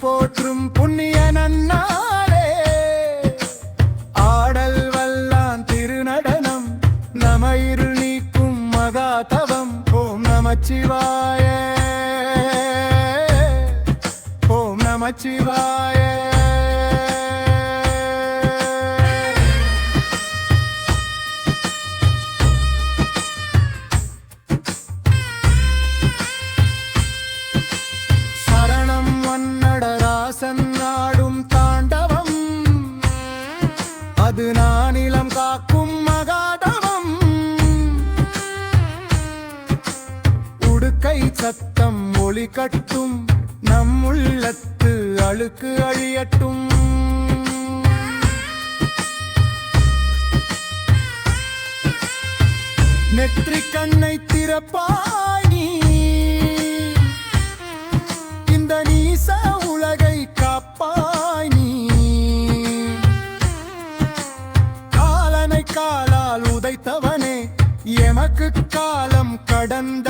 போற்றும் புண்ணிய நன்னாளே. ஆடல் வல்லான் திருநடனம் நம இருள் நீக்கும் மகாதவம் ஓம் நமச்சிவாய ஓம் நமச்சிவாய ஒளி கட்டும் நம் உள்ளத்து அழுக்கு அழியட்டும். நெற்றி கண்ணை திறப்பாயி இந்த நீச உலகை காப்பாய் நீ. காலனை காலால் உதைத்தவனே எமக்கு காலம் கடந்த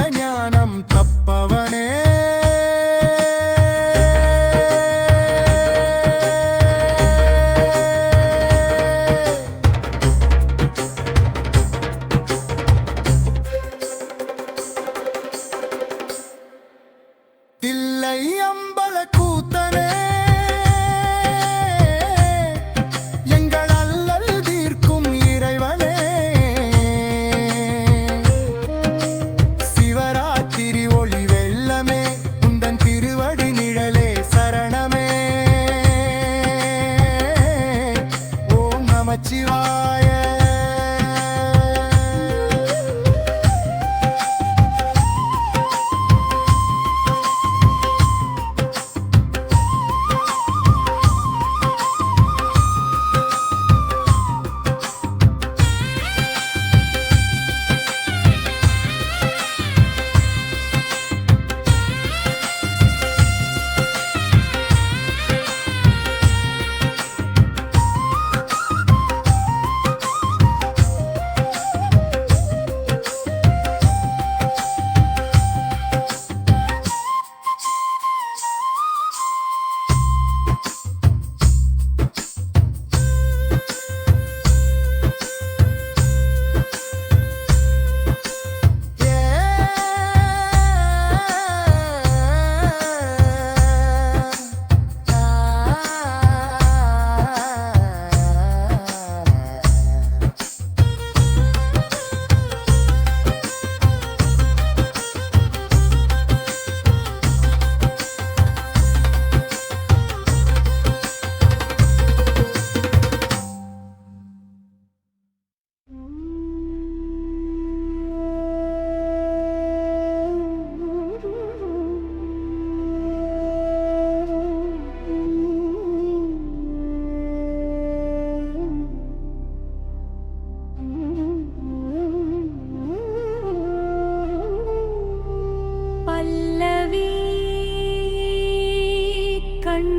கண்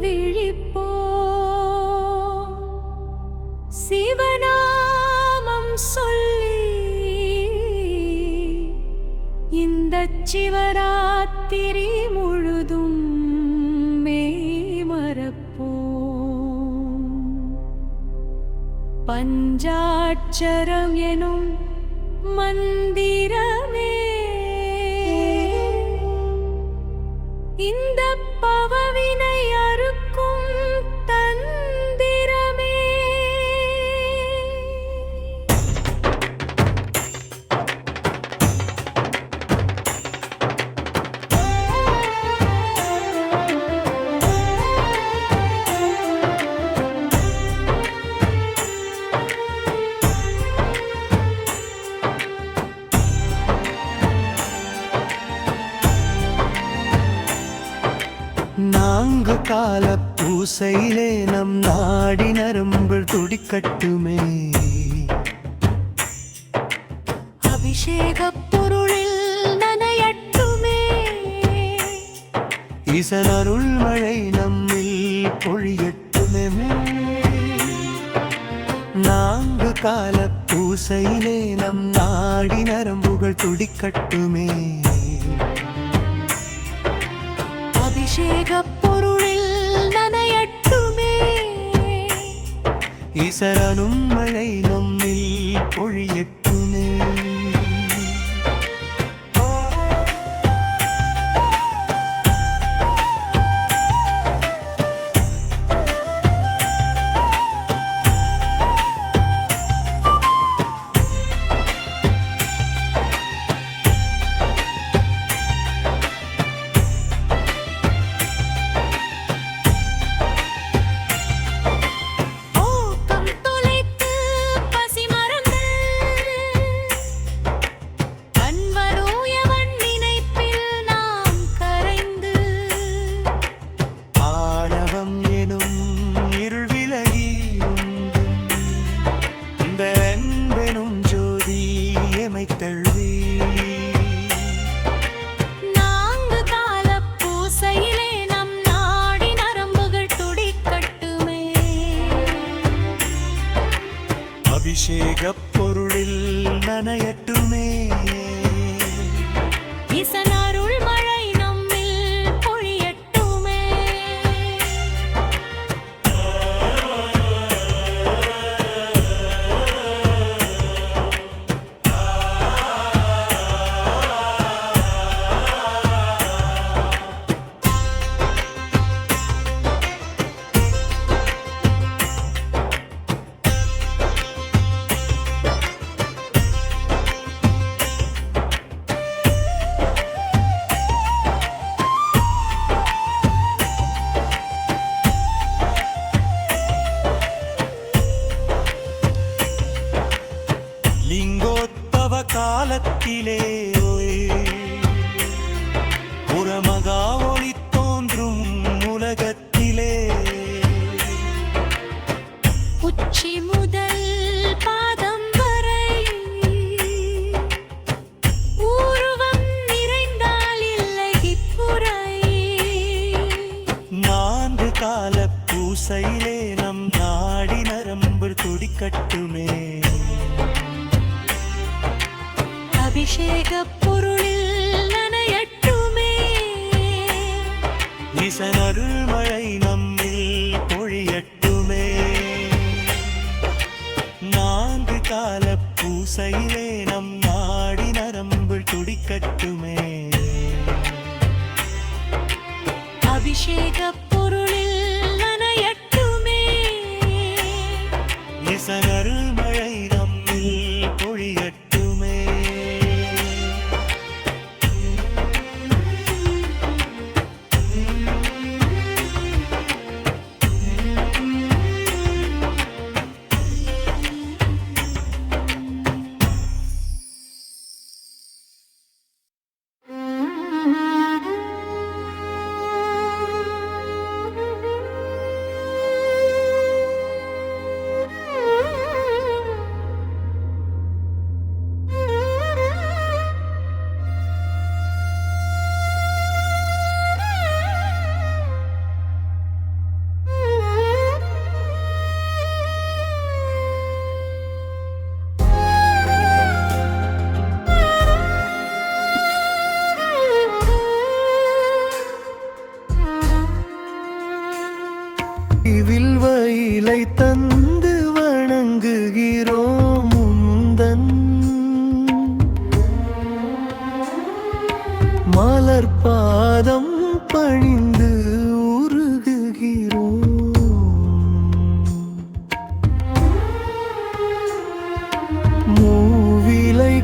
விழிப்போ சிவநாமம் சொல்லி இந்த சிவராத்திரி நடக்கட்டுமே அபிஷேக பொருளில் நனையட்டுமே. இசனருள் மழை நம்மில் பொழியட்டுமே. நான்கு கால பூசையிலே நம் நாடி நரம்புகள் துடிக்கட்டுமே. அபிஷேக ഈശ്വരനും മഴയിലൊന്നിൽ പൊഴിയട്ടെ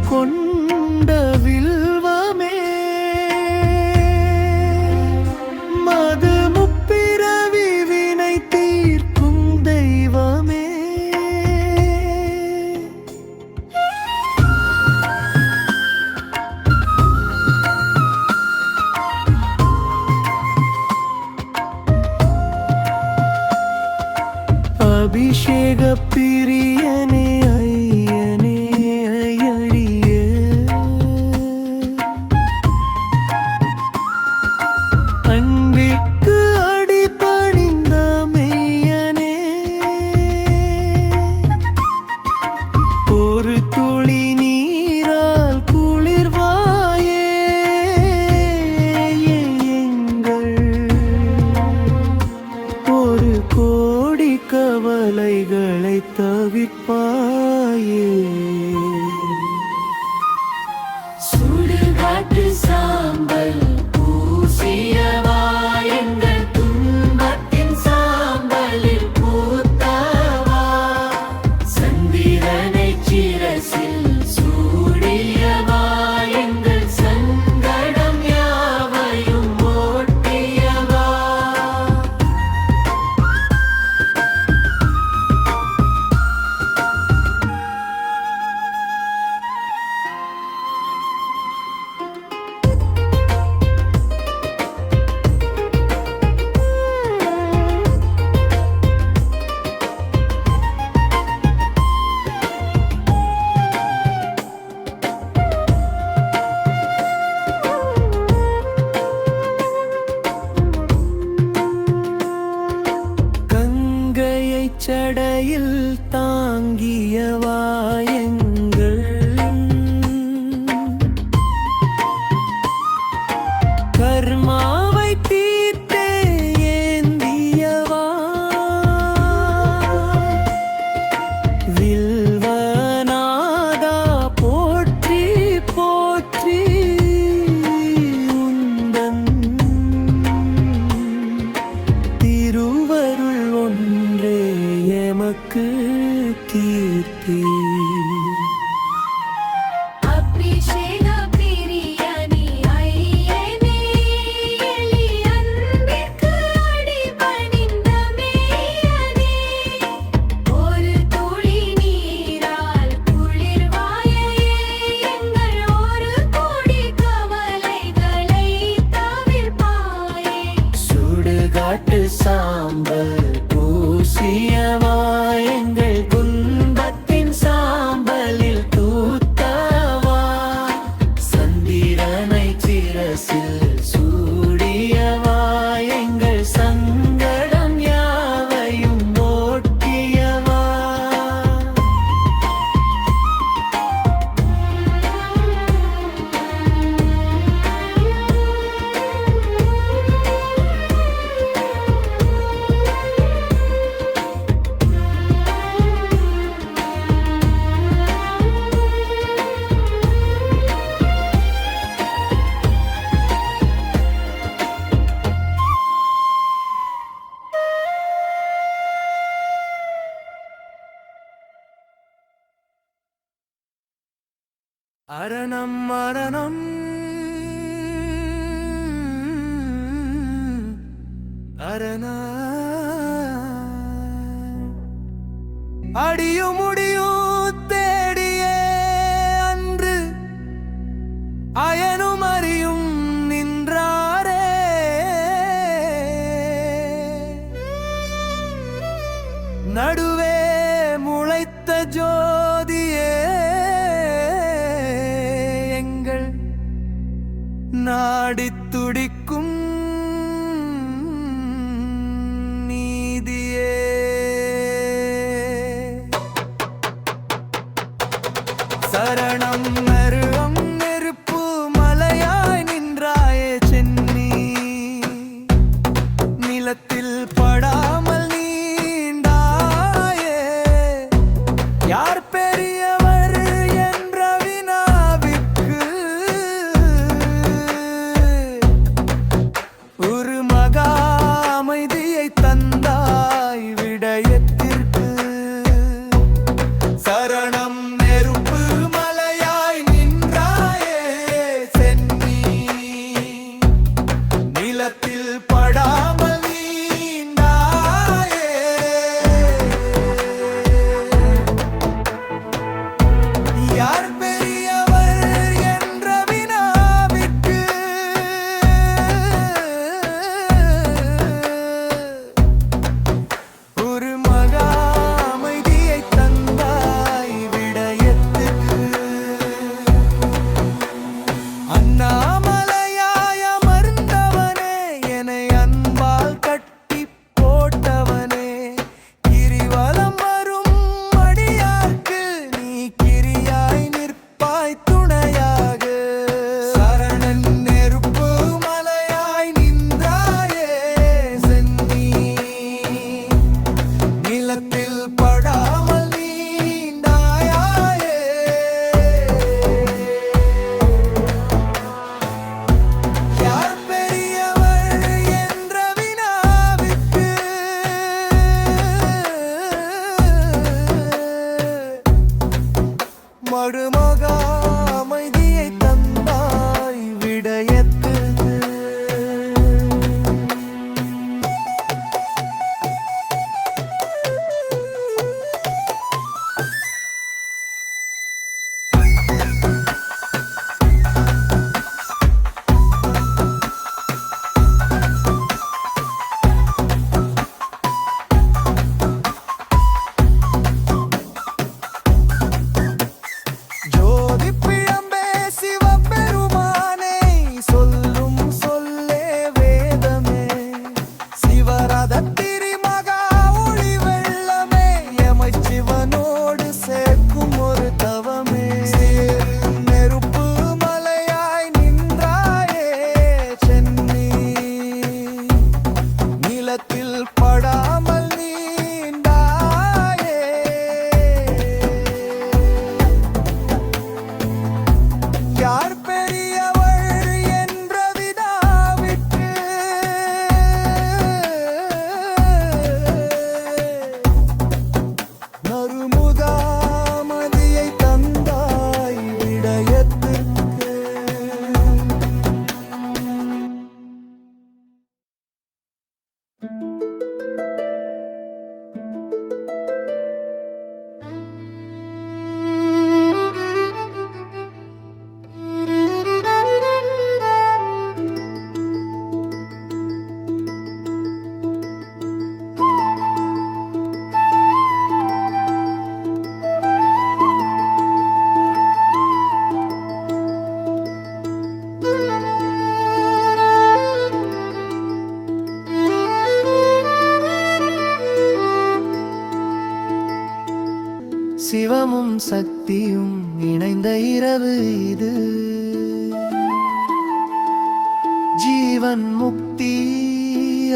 con மரணம் மரணம். அரணா. அடியும் முடியும் தேடியே அன்று. அயனும் அறியும் நின்றாரே. நடுவே முளைத்த ஜோதியே. ஆடித் துடிக்கும்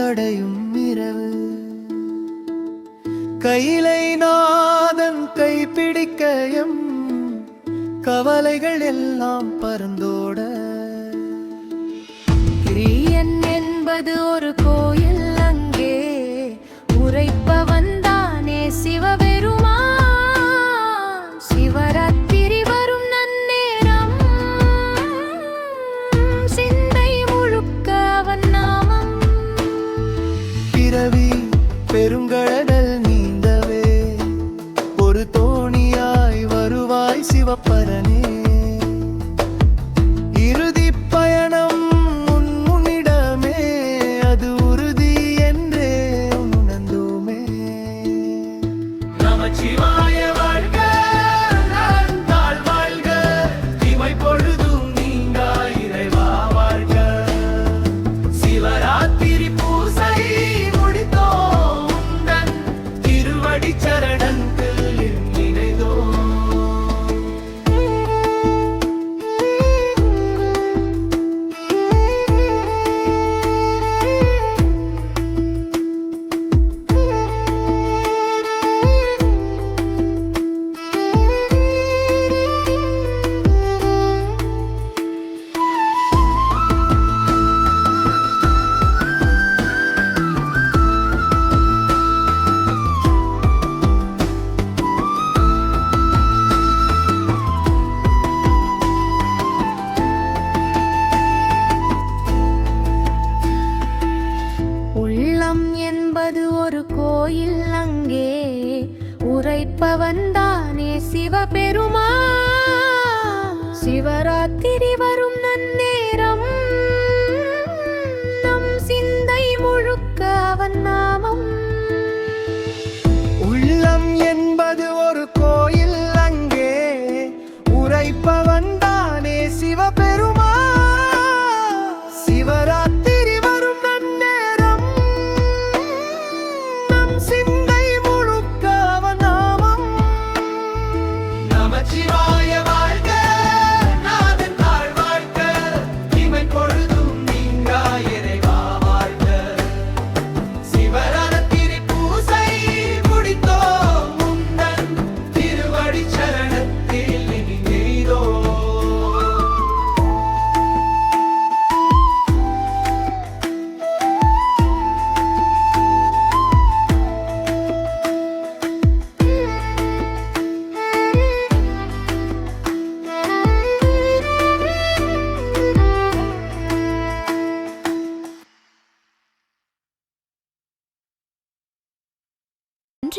அடையும் இரவு. கையிலை நாதன் கைப்பிடிக்க எம் கவலைகள் எல்லாம் பறந்தோட. கிரியன் என்பது ஒரு கோயில் அங்கே. உரைப்பவன் தானே சிவவே.